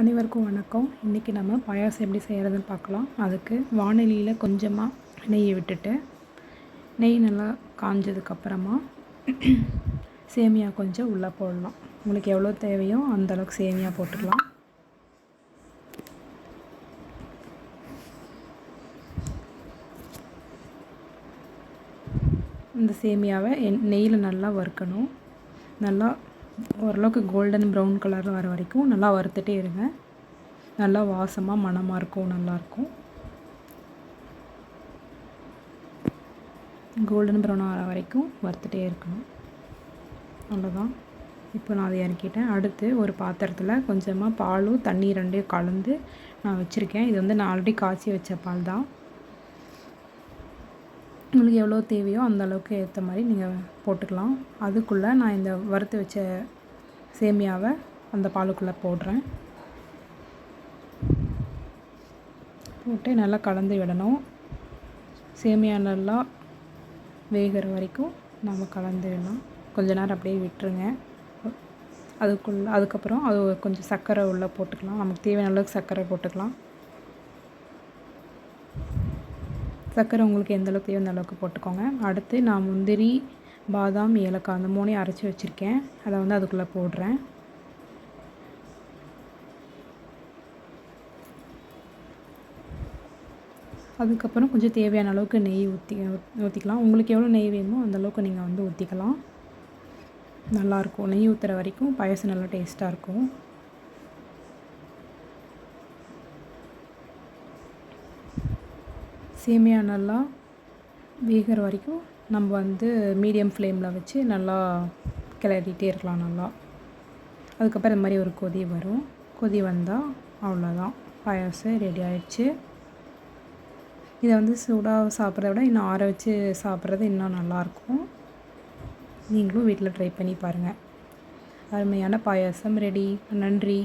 அனைவருக்கும் வணக்கம். இன்றைக்கி நம்ம பாயாசம் எப்படி செய்கிறதுன்னு பார்க்கலாம். அதுக்கு வானொலியில் கொஞ்சமாக நெய்யை விட்டுட்டு நெய் நல்லா காஞ்சதுக்கப்புறமா சேமியா கொஞ்சம் உள்ளே போடலாம். உங்களுக்கு எவ்வளோ தேவையோ அந்தளவுக்கு சேமியா போட்டுக்கலாம். இந்த சேமியாவை நெய்யில் நல்லா வறுக்கணும். நல்லா ஓரளவுக்கு கோல்டன் ப்ரௌன் கலரில் வர வரைக்கும் நல்லா வறுத்துட்டே இருங்க. நல்லா வாசமாக மணமாக இருக்கும் நல்லாயிருக்கும் கோல்டன் ப்ரௌன் வர வரைக்கும் வறுத்துட்டே இருக்கணும். அவ்வளோதான் இப்போ நான் அதை இறக்கிட்டேன். அடுத்து ஒரு பாத்திரத்தில் கொஞ்சமாக பாலும் தண்ணி ரெண்டையும் கலந்து நான் வச்சுருக்கேன். இது வந்து நான் ஆல்ரெடி காய்ச்சி வச்ச பால் தான் உங்களுக்கு எவ்வளோ தேவையோ அந்த அளவுக்கு ஏற்ற மாதிரி நீங்கள் போட்டுக்கலாம். அதுக்குள்ளே நான் இந்த வறுத்து வச்ச சேமியாவை அந்த பாலுக்குள்ளே போடுறேன். போட்டு நல்லா கலந்து விடணும். சேமியா நல்லா வேகிற வரைக்கும் நம்ம கலந்து விடணும். கொஞ்ச நேரம் அப்படியே விட்டுருங்க. அதுக்குள்ளே அதுக்கப்புறம் அது கொஞ்சம் சர்க்கரை உள்ளே போட்டுக்கலாம். நமக்கு தேவையான அளவுக்கு சர்க்கரை போட்டுக்கலாம். சர்க்கரை உங்களுக்கு எந்த அளவுக்கு தேவை அந்த அளவுக்கு போட்டுக்கோங்க. அடுத்து நான் முந்திரி பாதாம் ஏலக்காய் அந்த மூணையும் அரைச்சி வச்சுருக்கேன். அதை வந்து அதுக்குள்ளே போடுறேன். அதுக்கப்புறம் கொஞ்சம் தேவையான அளவுக்கு நெய் ஊற்றி ஊற்றிக்கலாம் உங்களுக்கு எவ்வளோ நெய் வேணுமோ அந்த அளவுக்கு நீங்கள் வந்து ஊற்றிக்கலாம் நல்லாயிருக்கும் நெய் ஊற்றுற வரைக்கும் பாயசம் நல்லா டேஸ்ட்டாக இருக்கும். சேமியா நல்லா வேகிற வரைக்கும் நம்ம வந்து மீடியம் ஃப்ளேமில் வச்சு நல்லா கிளறிட்டே இருக்கலாம் நல்லா. அதுக்கப்புறம் இந்த மாதிரி ஒரு கொதி வரும். கொதி வந்தால் அவ்வளோதான். பாயாசம் ரெடி ஆயிடுச்சு. இதை வந்து சூடாக சாப்பிட்றத விட இன்னும் ஆற வச்சு சாப்பிட்றது இன்னும் நல்லாயிருக்கும் நீங்களும் வீட்டில் ட்ரை பண்ணி பாருங்கள் அருமையான பாயாசம் ரெடி நன்றி.